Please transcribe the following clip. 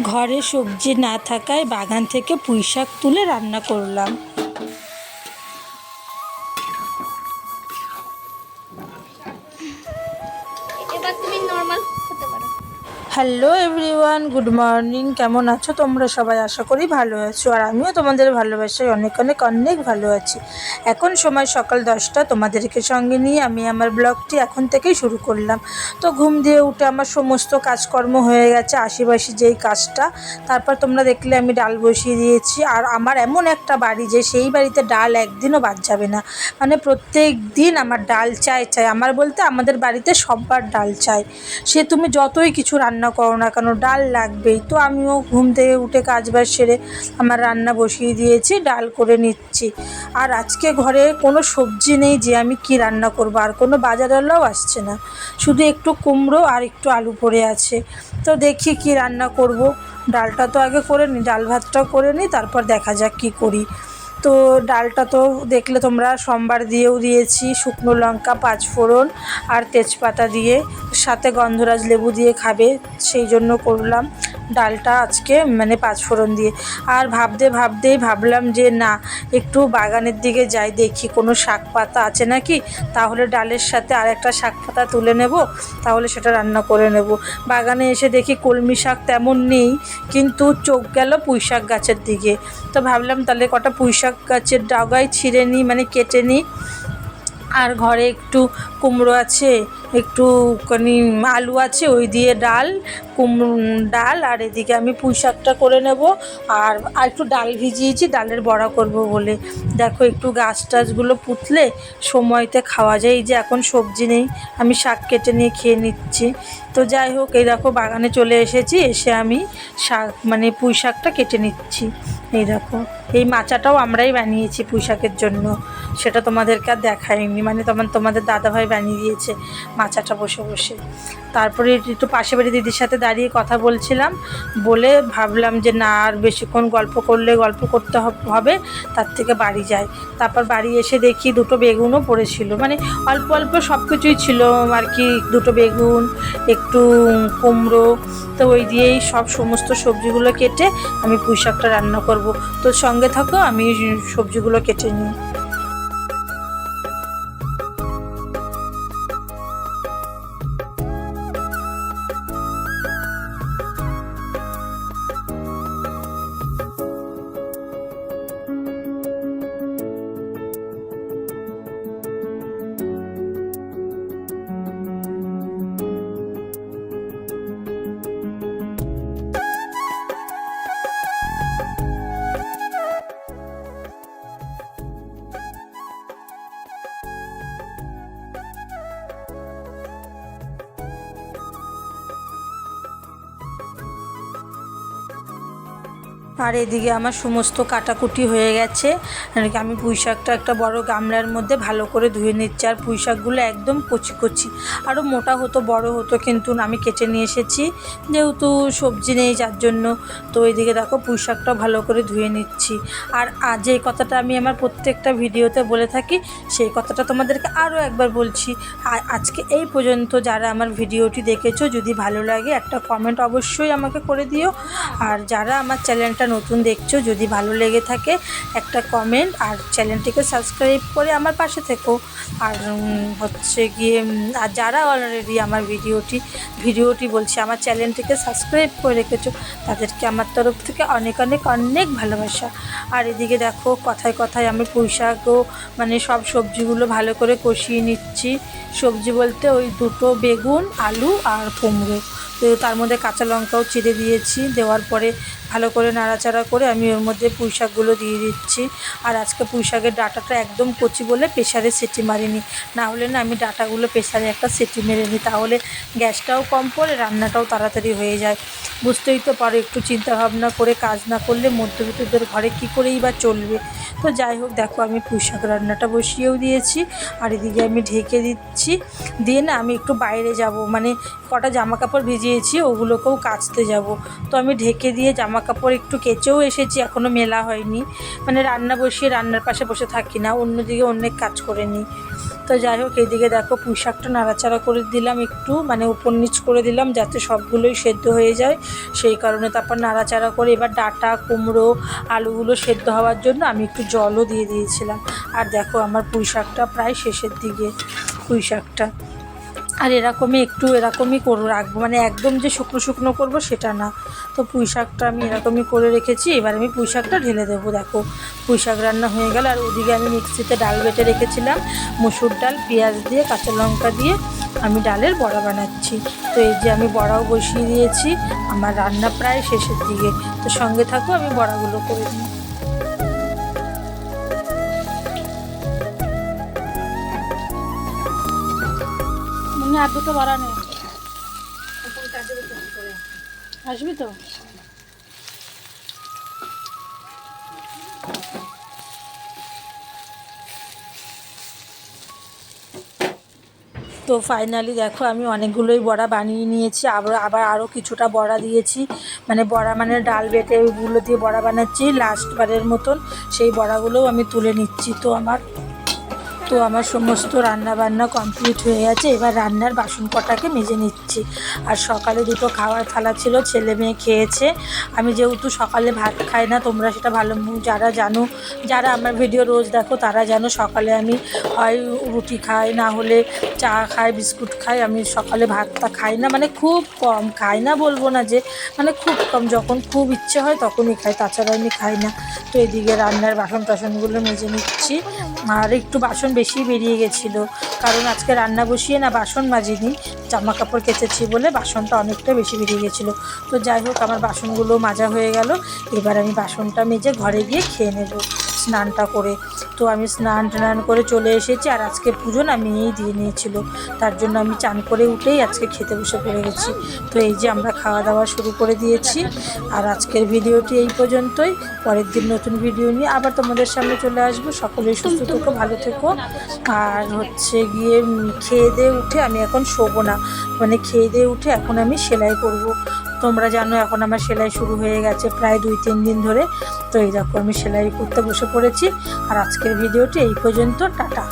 ঘরে সবজি না থাকায় বাগান থেকে পুঁই শাক তুলে রান্না করলাম। হ্যালো এভরিওয়ান গুড মর্নিং কেমন আছো তোমরা সবাই? আশা করি ভালো আছো। আর আমিও তোমাদের ভালোবাসায় অনেক অনেক অনেক ভালো আছি। এখন সময় সকাল দশটা, তোমাদেরকে সঙ্গে নিয়ে আমি আমার ব্লগটি এখন থেকেই শুরু করলাম। তো ঘুম দিয়ে উঠে আমার সমস্ত কাজকর্ম হয়ে গেছে, আশেপাশে যেই কাজটা, তারপর তোমরা দেখলে আমি ডাল বসিয়ে দিয়েছি। আর আমার এমন একটা বাড়ি যে সেই বাড়িতে ডাল একদিনও বাদ যাবে না। মানে প্রত্যেক দিন আমার ডাল চাই চাই আমার বলতে আমাদের বাড়িতে সববার ডাল চাই সে তুমি যতই কিছু রান্না করো না কেন? ডাল লাগবেই। তো আমিও ঘুম থেকে উঠে কাজ বাজ সেরে আমার রান্না বসিয়ে দিয়েছি, ডাল করে নিচ্ছি। আর আজকে ঘরে কোনো সবজি নেই যে আমি কি রান্না করব, আর কোনো বাজারালাও আসছে না। শুধু একটু কুমড়ো আর একটু আলু পড়ে আছে। তো দেখি কি রান্না করব। ডালটা তো আগে করে নিই ডাল ভাতটাও করে নিই তারপর দেখা যাক কি করি। তো ডালটা তো দেখলে তোমরা সোমবার দিয়েও দিয়েছি, শুকনো লঙ্কা, পাঁচফোড়ন আর তেজপাতা দিয়ে। সাথে গন্ধরাজ লেবু দিয়ে খাবে, সেই জন্য করলাম ডালটা আজকে মানে পাঁচফোড়ন দিয়ে। আর ভাবতে ভাবতেই ভাবলাম যে না, একটু বাগানের দিকে যাই, দেখি কোনো শাক পাতা আছে নাকি? তাহলে ডালের সাথে আর একটা শাক পাতা তুলে নেব, তাহলে সেটা রান্না করে নেব। বাগানে এসে দেখি কলমি শাক তেমন নেই, কিন্তু চোখ গেল পুঁই শাক গাছের দিকে। তো ভাবলাম তাহলে কটা পুঁই শাক গাছের ডাগায় ছিঁড়ে নিই মানে কেটে নিই। আর ঘরে একটু কুমড়ো আছে, একটু খানি আলু আছে, ওই দিয়ে ডাল, কুমড়ো, ডাল, আর এদিকে আমি পুঁই শাকটা করে নেব। আর আর একটু ডাল ভিজিয়েছি, ডালের বড়া করব বলে। দেখো একটু গাছ টাছগুলো পুঁতলে সময়তে খাওয়া যায়। এই যে এখন সবজি নেই, আমি শাক কেটে নিয়ে খেয়ে নিচ্ছি। তো যাই হোক, এই দেখো বাগানে চলে এসেছি, এসে আমি শাক মানে পুঁই শাকটা কেটে নিচ্ছি। এই দেখো, এই মাচাটাও আমরাই বানিয়েছি পুঁই শাকের জন্য। সেটা তোমাদেরকে আর দেখায়নি মানে তোমার তোমাদের দাদাভাই বানিয়ে দিয়েছে মাচাটা বসে বসে। তারপরে একটু পাশে বাড়ি দিদির সাথে দাঁড়িয়ে কথা বলছিলাম। বলে ভাবলাম যে, না, আর বেশিক্ষণ গল্প করলে গল্প করতে হবে তার থেকে বাড়ি যাই। তারপর বাড়ি এসে দেখি দুটো বেগুনও পড়েছিল। মানে অল্প অল্প সব কিছুই ছিল, আর কি, দুটো বেগুন, একটু কুমড়ো, তো ওই দিয়েই সব সমস্ত সবজিগুলো কেটে আমি পুঁই শাকটা রান্না করব। তো সঙ্গে থাকো, আমি সবজিগুলো কেটে নিই। আর এদিকে আমার সমস্ত কাটাকুটি হয়ে গেছে। আমি পুঁই শাকটা একটা বড় গামলার মধ্যে ভালো করে ধুয়ে নিচ্ছি। আর পুঁই শাকগুলো একদম কচি কচি। আরও মোটা হতো, বড় হতো কিন্তু আমি কেটে নিয়ে এসেছি। যেহেতু সবজি নেই, যার জন্য। তো এদিকে দেখো পুঁই শাকটা ভালো করে ধুয়ে নিচ্ছি। আর আজ এই কথাটা আমি আমার প্রত্যেকটা ভিডিওতে বলে থাকি। সেই কথাটা তোমাদেরকে আরও একবার বলছি। আজকে এই পর্যন্ত যারা আমার ভিডিওটি দেখেছ, যদি ভালো লাগে একটা কমেন্ট অবশ্যই আমাকে করে দিও। আর যারা আমার চ্যানেলটা নতুন দেখছ, যদি ভালো লেগে থাকে, একটা কমেন্ট আর চ্যানেলটিকে সাবস্ক্রাইব করে আমার পাশে থেকো। আর হচ্ছে গিয়ে আর যারা অলরেডি আমার ভিডিওটি ভিডিওটি বলছি, আমার চ্যানেলটিকে সাবস্ক্রাইব করে রেখেছো, তাদেরকে আমার তরফ থেকে অনেক অনেক অনেক ভালোবাসা। আর এদিকে দেখো, কথায় কথায় আমি পুঁই শাকও মানে সব সবজিগুলো ভালো করে কষিয়ে নিচ্ছি। সবজি বলতে ওই দুটো বেগুন, আলু আর কুমড়ো। তার মধ্যে কাঁচা লঙ্কাও চিড়ে দিয়েছি। দেওয়ার পরে ভালো করে নাড়াচাড়া করে আমি ওর মধ্যে পুঁই শাকগুলো দিয়ে দিচ্ছি। আর আজকে পুঁই শাকের ডাটাটা একদম কচি বলে প্রেশারে সিটি মারিনি। না হলে না আমি ডাটাগুলো প্রেশারে একটা সেটি মেরে নিই। তাহলে গ্যাসটাও কম পড়ে, রান্নাটাও তাড়াতাড়ি হয়ে যায়। বুঝতেই তো পারো, একটু চিন্তা ভাবনা করে কাজ না করলে মধ্যবিত্তদের ঘরে কী করেই বা চলবে। তো যাই হোক, দেখো আমি পুঁই শাক রান্নাটা বসিয়েও দিয়েছি। আর এদিকে আমি ঢেকে দিচ্ছি। দিয়ে না আমি একটু বাইরে যাব। মানে কটা জামা কাপড় ভিজিয়ে বসিয়েছি ওগুলোকেও কাচতে যাব। তো আমি ঢেকে দিয়ে জামা কাপড় একটু কেচেও এসেছি এখনও মেলা হয়নি। মানে রান্না বসিয়ে রান্নার পাশে বসে থাকি না, অন্যদিকে অনেক কাজ করে নিই। তো যাই হোক এইদিকে দেখো পুঁই শাকটা নাড়াচাড়া করে দিলাম একটু মানে উপর নিচ করে দিলাম যাতে সবগুলোই সেদ্ধ হয়ে যায়। সেই কারণে তারপর নাড়াচাড়া করে এবার ডাটা, কুমড়ো, আলুগুলো সেদ্ধ হওয়ার জন্য আমি একটু জলও দিয়ে দিয়েছিলাম। আর দেখো আমার পুঁই শাকটা প্রায় শেষের দিকে পুঁই শাকটা আর এরকমই একটু এরকমই করে রাখব। মানে একদম যে শুকনো শুকনো করব সেটা না। তো পুঁই শাকটা আমি এরকমই করে রেখেছি। এবার আমি পুঁই শাকটা ঢেলে দেবো, দেখো। পুঁই শাক রান্না হয়ে গেল। আর ওদিকে আমি মিক্সিতে ডাল বেটে রেখেছিলাম। মুসুর ডাল, পেঁয়াজ দিয়ে, কাঁচা লঙ্কা দিয়ে আমি ডালের বড়া বানাচ্ছি। তো এই যে আমি বড়াও বসিয়ে দিয়েছি। আমার রান্না প্রায় শেষের দিকে। তো সঙ্গে থাকো, আমি বড়াগুলো করে দিই আর দুটো বড়া আসবি তো? তো ফাইনালি দেখো, আমি অনেকগুলোই বড়া বানিয়ে নিয়েছি, আবার আবার আরও কিছুটা বড়া দিয়েছি। মানে বড়া মানে ডাল বেটে ওইগুলো দিয়ে বড়া বানাচ্ছি লাস্ট বারের মতন সেই বড়াগুলোও আমি তুলে নিচ্ছি তো আমার। তো আমার সমস্ত রান্না বান্না কমপ্লিট হয়ে গেছে। এবার রান্নার বাসন কটাকে মেজে নিচ্ছি। আর সকালে দুটো খাওয়ার থালা ছিল, ছেলে মেয়ে খেয়েছে। আমি যেহেতু সকালে ভাত খাই না, তোমরা সেটা ভালো যারা জানো, যারা আমার ভিডিও রোজ দেখো, তারা জানো সকালে আমি হয় রুটি খাই, না হলে চা খাই, বিস্কুট খাই। আমি সকালে ভাতটা খাই না মানে খুব কম খাই না, বলব না যে মানে খুব কম। যখন খুব ইচ্ছে হয় তখনই খাই, তাছাড়া আমি খাই না। তো এদিকে রান্নার বাসন টাসনগুলো মেজে নিচ্ছি। আর একটু বাসন বেশি বেরিয়ে গেছিল। কারণ আজকে রান্না বসিয়ে না বাসন মাজিনি জামা কাপড় কেচেছি বলে বাসনটা অনেকটা বেশি বেরিয়ে গেছিল। তো যাই হোক, আমার বাসনগুলো মাজা হয়ে গেল। এবার আমি বাসনটা মেজে ঘরে গিয়ে খেয়ে নেব। স্নানটা করে। তো আমি স্নান টান করে চলে এসেছি আর আজকে পুজো না মেয়েই দিয়ে নিয়েছিল। তার জন্য আমি চান করে উঠেই আজকে খেতে বসে পড়ে গেছি। তো এই যে আমরা খাওয়া দাওয়া শুরু করে দিয়েছি। আর আজকের ভিডিওটি এই পর্যন্তই। পরের দিন নতুন ভিডিও নিয়ে আবার তোমাদের সামনে চলে আসব। সকলেই সুস্থ থেকো ভালো থেকো। আর হচ্ছে গিয়ে খেয়ে দিয়ে উঠে আমি এখন শোবো না। মানে খেয়ে দিয়ে উঠে এখন আমি সেলাই করব। তোমরা জানো এখন আমার সেলাই শুরু হয়ে গেছে প্রায় দুই, তিন দিন ধরে। তো এই দেখো আমি সেলাই করতে বসে পড়েছি। আর আজকের ভিডিওটি এই পর্যন্ত, টাটা।